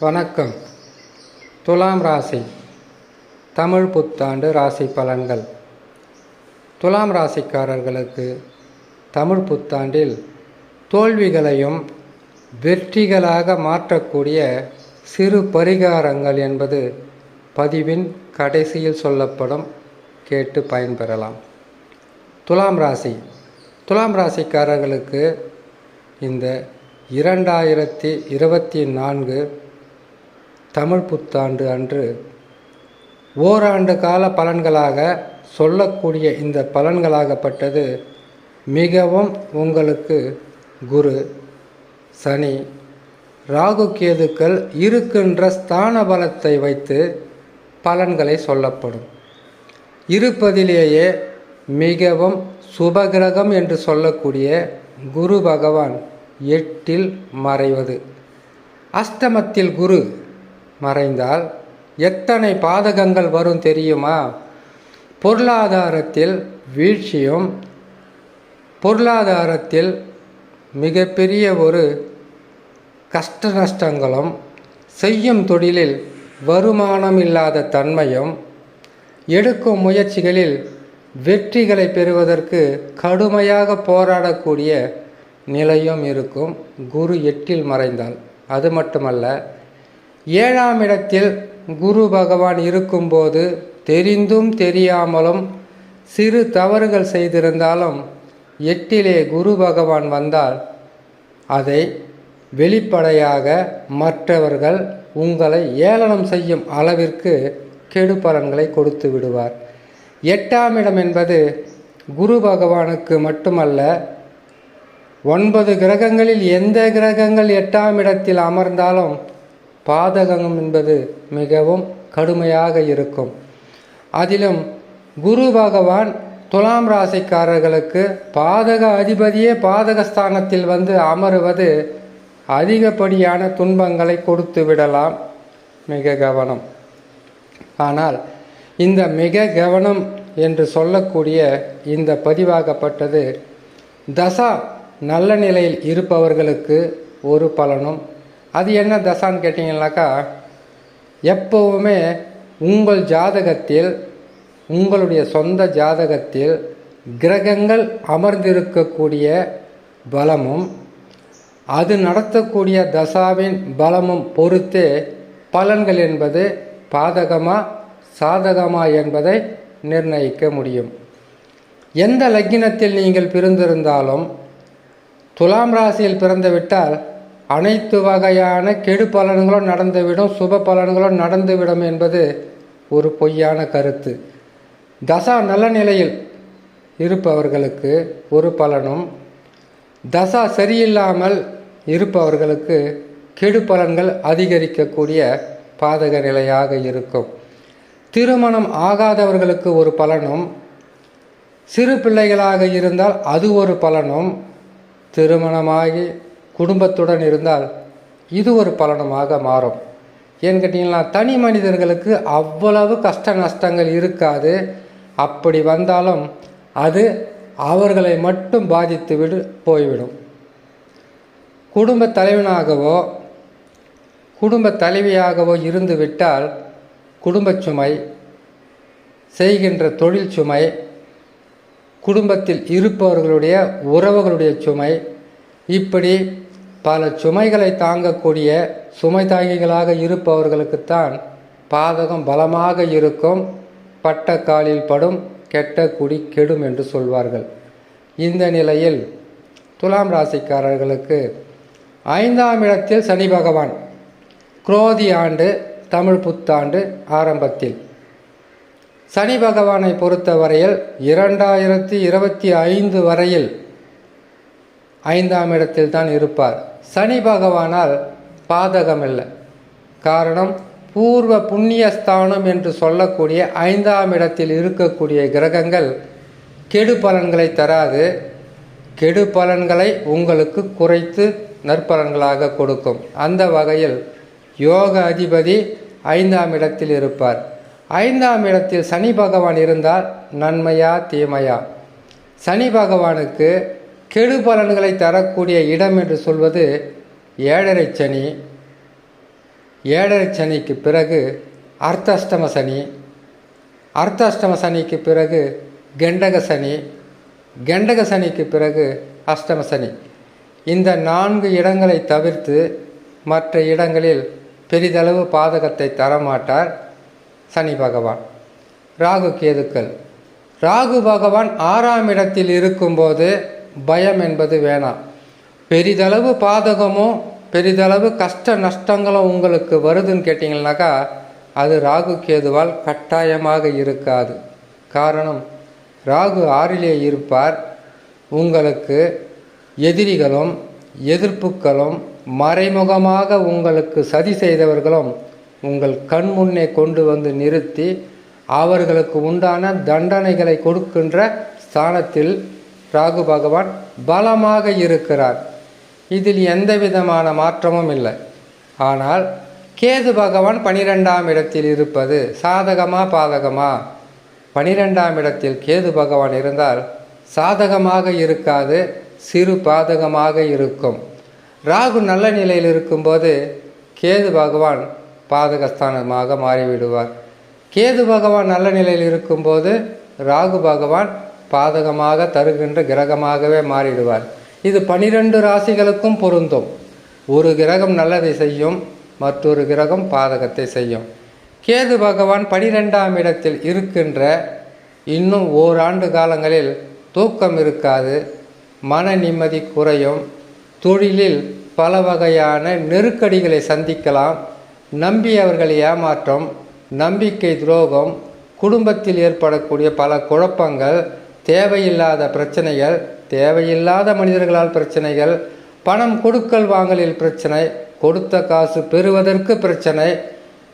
வணக்கம். துலாம் ராசி. தமிழ் புத்தாண்டு ராசி பலன்கள். துலாம் ராசிக்காரர்களுக்கு தமிழ் புத்தாண்டில் தோல்விகளையும் வெற்றிகளாக மாற்றக்கூடிய சிறு பரிகாரங்கள் என்பது பதிவின் கடைசியில் சொல்லப்படும் கேட்டு பயன்பெறலாம். துலாம் ராசி. துலாம் ராசிக்காரர்களுக்கு இந்த இரண்டாயிரத்தி இருபத்தி நான்கு தமிழ் புத்தாண்டு அன்று ஓராண்டு கால பலன்களாக சொல்லக்கூடிய இந்த பலன்களாகப்பட்டது மிகவும் உங்களுக்கு குரு சனி ராகு கேதுக்கள் இருக்கின்ற ஸ்தான பலத்தை வைத்து பலன்களை சொல்லப்படும். இருப்பதிலேயே மிகவும் சுபகிரகம் என்று சொல்லக்கூடிய குரு பகவான் எட்டில் மறைவது. அஷ்டமத்தில் குரு மறைந்தால் எத்தனை பாதகங்கள் வரும் தெரியுமா? பொருளாதாரத்தில் வீழ்ச்சியும் பொருளாதாரத்தில் மிகப்பெரிய ஒரு கஷ்ட நஷ்டங்களும் செய்யும் தொழிலில் வருமானம் இல்லாத தன்மையும் எடுக்கும் முயற்சிகளில் வெற்றிகளை பெறுவதற்கு கடுமையாக போராடக்கூடிய நிலையும் இருக்கும். குரு எட்டில் மறைந்தால். அது மட்டுமல்ல ஏழாம் இடத்தில் குரு பகவான் இருக்கும்போது தெரிந்தும் தெரியாமலும் சிறு தவறுகள் செய்திருந்தாலும் எட்டிலே குரு பகவான் வந்தால் அதை வெளிப்படையாக மற்றவர்கள் உங்களை ஏளனம் செய்யும் அளவிற்கு கெடு பலன்களை கொடுத்து விடுவார். எட்டாம் இடம் என்பது குரு பகவானுக்கு மட்டுமல்ல ஒன்பது கிரகங்களில் எந்த கிரகங்கள் எட்டாம் இடத்தில் அமர்ந்தாலும் பாதகம் என்பது மிகவும் கடுமையாக இருக்கும். அதிலும் குரு பகவான் துலாம் ராசிக்காரர்களுக்கு பாதக அதிபதியே பாதகஸ்தானத்தில் வந்து அமருவது அதிகப்படியான துன்பங்களை கொடுத்து விடலாம். மிக கவனம். ஆனால் இந்த மிக கவனம் என்று சொல்லக்கூடிய இந்த பதிவாகப்பட்டது தசா நல்ல நிலையில் இருப்பவர்களுக்கு ஒரு பலனும் அது என்ன தசான்னு கேட்டிங்கனாக்கா எப்போவுமே உங்கள் ஜாதகத்தில் உங்களுடைய சொந்த ஜாதகத்தில் கிரகங்கள் அமர்ந்திருக்கக்கூடிய பலமும் அது நடத்தக்கூடிய தசாவின் பலமும் பொறுத்தே பலன்கள் என்பது பாதகமா சாதகமா என்பதை நிர்ணயிக்க முடியும். எந்த லக்கினத்தில் நீங்கள் பிறந்திருந்தாலும் துலாம் ராசியில் பிறந்துவிட்டால் அனைத்து வகையான கெடு பலன்களும் நடந்துவிடும் சுப பலன்களும் நடந்துவிடும் என்பது ஒரு பொய்யான கருத்து. தசா நல்ல நிலையில் இருப்பவர்களுக்கு ஒரு பலனும் தசா சரியில்லாமல் இருப்பவர்களுக்கு கெடு பலன்கள் அதிகரிக்கக்கூடிய பாதக நிலையாக இருக்கும். திருமணம் ஆகாதவர்களுக்கு ஒரு பலனும் சிறு பிள்ளைகளாக இருந்தால் அது ஒரு பலனும் திருமணமாகி குடும்பத்துடன் இருந்தால் இது ஒரு பலனமாக மாறும். ஏன்னு கேட்டிங்கன்னா தனி மனிதர்களுக்கு அவ்வளவு கஷ்ட நஷ்டங்கள் இருக்காது. அப்படி வந்தாலும் அது அவர்களை மட்டும் பாதித்து விடு போய்விடும். குடும்ப தலைவனாகவோ குடும்ப தலைவியாகவோ இருந்து விட்டால் சுமை செய்கின்ற தொழில் சுமை குடும்பத்தில் இருப்பவர்களுடைய உறவுகளுடைய சுமை இப்படி பல சுமைகளை தாங்கக்கூடிய சுமை தாங்கிகளாக இருப்பவர்களுக்குத்தான் பாதகம் பலமாக இருக்கும் பட்ட காலில் படும் கெட்ட குடி கெடும் என்று சொல்வார்கள். இந்த நிலையில் துலாம் ராசிக்காரர்களுக்கு ஐந்தாம் இடத்தில் சனி பகவான் குரோதி ஆண்டு தமிழ் புத்தாண்டு ஆரம்பத்தில். சனி பகவானை பொறுத்தவரையில் இரண்டாயிரத்தி இருபத்தி ஐந்து வரையில் ஐந்தாம் இடத்தில் தான் இருப்பார். சனி பகவானால் பாதகமில்லை. காரணம் பூர்வ புண்ணியஸ்தானம் என்று சொல்லக்கூடிய ஐந்தாம் இடத்தில் இருக்கக்கூடிய கிரகங்கள் கெடு பலன்களை தராது. கெடு பலன்களை உங்களுக்கு குறைத்து நற்பலன்களாக கொடுக்கும். அந்த வகையில் யோக அதிபதி ஐந்தாம் இடத்தில் இருப்பார். ஐந்தாம் இடத்தில் சனி பகவான் இருந்தால் நன்மையா தீமையா? சனி பகவானுக்கு கெடு பலன்களை தரக்கூடிய இடம் என்று சொல்வது ஏழரை சனி. ஏழரை சனிக்கு பிறகு அர்த்தாஷ்டம சனி. அர்த்தாஷ்டம சனிக்கு பிறகு கெண்டக சனி. கெண்டக சனிக்கு பிறகு அஷ்டம சனி. இந்த நான்கு இடங்களை தவிர்த்து மற்ற இடங்களில் பெரிதளவு பாதகத்தை தரமாட்டார் சனி பகவான். ராகு கேதுக்கள். ராகு பகவான் ஆறாம் இடத்தில் இருக்கும்போது பயம் என்பது வேணாம். பெரிதளவு பாதகமும் பெரிதளவு கஷ்ட நஷ்டங்களும் உங்களுக்கு வருதுன்னு கேட்டிங்கனாக்கா அது ராகு கேதுவால் கட்டாயமாக இருக்காது. காரணம் ராகு ஆறிலே இருப்பார். உங்களுக்கு எதிரிகளும் எதிர்ப்புகளும் மறைமுகமாக உங்களுக்கு சதி செய்தவர்களும் உங்கள் கண் முன்னே கொண்டு வந்து நிறுத்தி அவர்களுக்கு உண்டான தண்டனைகளை கொடுக்கின்ற ஸ்தானத்தில் ராகு பகவான் பலமாக இருக்கிறார். இதில் எந்த விதமான மாற்றமும் இல்லை. ஆனால் கேது பகவான் பனிரெண்டாம் இடத்தில் இருப்பது சாதகமா பாதகமா? பனிரெண்டாம் இடத்தில் கேது பகவான் இருந்தால் சாதகமாக இருக்காது சிறு பாதகமாக இருக்கும். ராகு நல்ல நிலையில் இருக்கும்போது கேது பகவான் பாதகஸ்தானமாக மாறிவிடுவார். கேது பகவான் நல்ல நிலையில் இருக்கும்போது ராகு பகவான் பாதகமாக தருகின்ற கிரகமாகவே மாறிடுவார். இது பனிரெண்டு ராசிகளுக்கும் பொருந்தும். ஒரு கிரகம் நல்லதை செய்யும் மற்றொரு கிரகம் பாதகத்தை செய்யும். கேது பகவான் பனிரெண்டாம் இடத்தில் இருக்கின்ற இன்னும் ஓராண்டு காலங்களில் தூக்கம் இருக்காது மன நிம்மதி குறையும் தொழிலில் பல வகையான நெருக்கடிகளை சந்திக்கலாம் நம்பியவர்கள் ஏமாற்றம் நம்பிக்கை துரோகம் குடும்பத்தில் ஏற்படக்கூடிய பல குழப்பங்கள் தேவையில்லாத பிரச்சனைகள் தேவையில்லாத மனிதர்களால் பிரச்சனைகள் பணம் கொடுக்கல் வாங்கலில் பிரச்சனை கொடுத்த காசு பெறுவதற்கு பிரச்சனை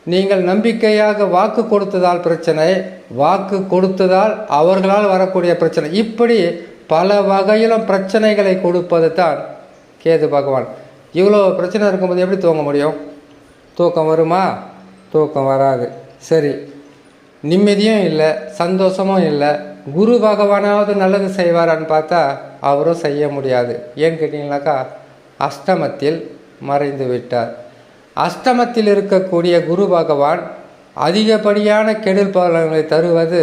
நீங்கள் நம்பிக்கையாக வாக்கு கொடுத்ததால் பிரச்சனை வாக்கு கொடுத்ததால் அவர்களால் வரக்கூடிய பிரச்சனை. இப்படி பல வகையிலும் பிரச்சனைகளை கொடுப்பது தான் கேது பகவான். இவ்வளோ பிரச்சனை இருக்கும்போது எப்படி தூங்க முடியும்? தூக்கம் வருமா? தூக்கம் வராது. சரி. நிம்மதியும் இல்லை சந்தோஷமும் இல்லை. குரு பகவானாவது நல்லது செய்வாரான்னு பார்த்தா அவரும் செய்ய முடியாது. ஏன்னு கேட்டிங்கனாக்கா அஷ்டமத்தில் மறைந்து விட்டார். அஷ்டமத்தில் இருக்கக்கூடிய குரு பகவான் அதிகப்படியான கெடுல் பலன்களை தருவது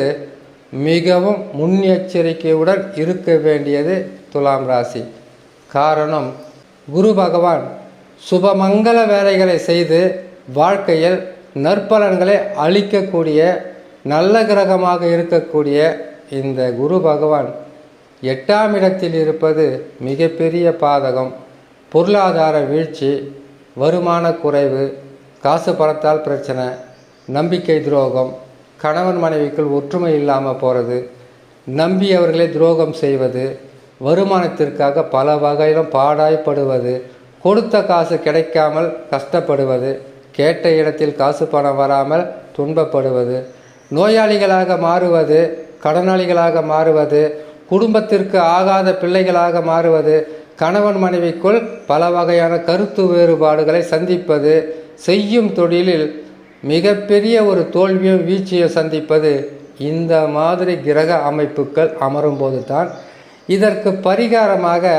மிகவும் முன்னெச்சரிக்கையுடன் இருக்க வேண்டியது துலாம் ராசி. காரணம் குரு பகவான் சுபமங்கல வேலைகளை செய்து வாழ்க்கையில் நற்பலன்களை அளிக்கக்கூடிய நல்ல கிரகமாக இருக்கக்கூடிய இந்த குரு பகவான் எட்டாம் இடத்தில் இருப்பது மிகப்பெரிய பாதகம். பொருளாதார வீழ்ச்சி வருமான குறைவு காசு பணத்தால் பிரச்சனை நம்பிக்கை துரோகம் கணவன் மனைவிக்குள் ஒற்றுமை இல்லாமல் போகிறது நம்பியவர்களை துரோகம் செய்வது வருமானத்திற்காக பல வகையிலும் பாடாய்ப்படுவது கொடுத்த காசு கிடைக்காமல் கஷ்டப்படுவது கேட்ட இடத்தில் காசு பணம் வராமல் துன்பப்படுவது நோயாளிகளாக மாறுவது கடனாளிகளாக மாறுவது குடும்பத்திற்கு ஆகாத பிள்ளைகளாக மாறுவது கணவன் மனைவிக்குள் பல வகையான கருத்து வேறுபாடுகளை சந்திப்பது செய்யும் தொழிலில் மிகப்பெரிய ஒரு தோல்வியும் வீழ்ச்சியும் சந்திப்பது இந்த மாதிரி கிரக அமைப்புகள் அமரும்போது தான் இதற்கு பரிகாரமாக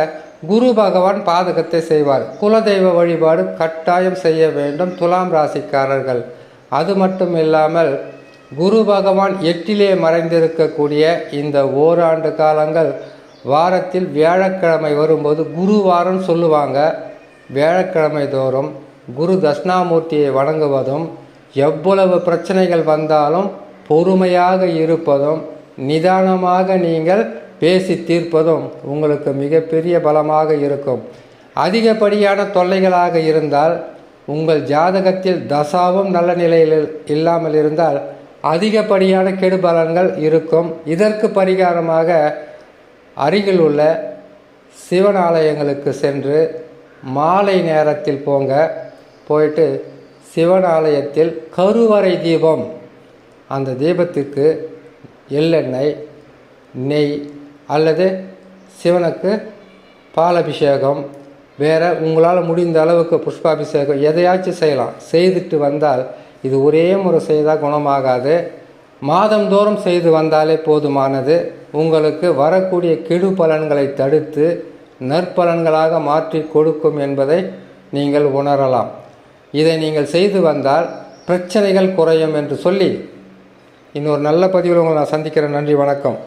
குரு பகவான் பாதகத்தை செய்வார். குலதெய்வ வழிபாடு கட்டாயம் செய்ய வேண்டும் துலாம் ராசிக்காரர்கள். அது மட்டும் இல்லாமல் குரு பகவான் எட்டிலே மறைந்திருக்கக்கூடிய இந்த ஓராண்டு காலங்கள் வாரத்தில் வியாழக்கிழமை வரும்போது குரு வாரம் சொல்லுவாங்க. வியாழக்கிழமை தோறும் குரு தட்சிணாமூர்த்தியை வணங்குவதும் எவ்வளவு பிரச்சனைகள் வந்தாலும் பொறுமையாக இருப்பதும் நிதானமாக நீங்கள் பேசி தீர்ப்பதும் உங்களுக்கு மிகப்பெரிய பலமாக இருக்கும். அதிகப்படியான தொல்லைகளாக இருந்தால் உங்கள் ஜாதகத்தில் தசாவும் நல்ல நிலையில் இல்லாமல் இருந்தால் அதிகப்படியான கெடுபலன்கள் இருக்கும். இதற்கு பரிகாரமாக அருகில் உள்ள சிவன் ஆலயங்களுக்கு சென்று மாலை நேரத்தில் போங்க. போயிட்டு சிவன் ஆலயத்தில் கருவறை தீபம் அந்த தீபத்துக்கு எள்ளெண்ணெய் நெய் அல்லது சிவனுக்கு பாலபிஷேகம் வேறு உங்களால் முடிந்த அளவுக்கு புஷ்பாபிஷேகம் எதையாச்சும் செய்யலாம். செய்துட்டு வந்தால் இது ஒரே முறை செய்தால் குணமாகாது. மாதந்தோறும் செய்து வந்தாலே போதுமானது. உங்களுக்கு வரக்கூடிய கெடு பலன்களை தடுத்து நற்பலன்களாக மாற்றி கொடுக்கும் என்பதை நீங்கள் உணரலாம். இதை நீங்கள் செய்து வந்தால் பிரச்சனைகள் குறையும் என்று சொல்லி இன்னொரு நல்ல பதிவில் உங்களை நான் சந்திக்கிறேன். நன்றி வணக்கம்.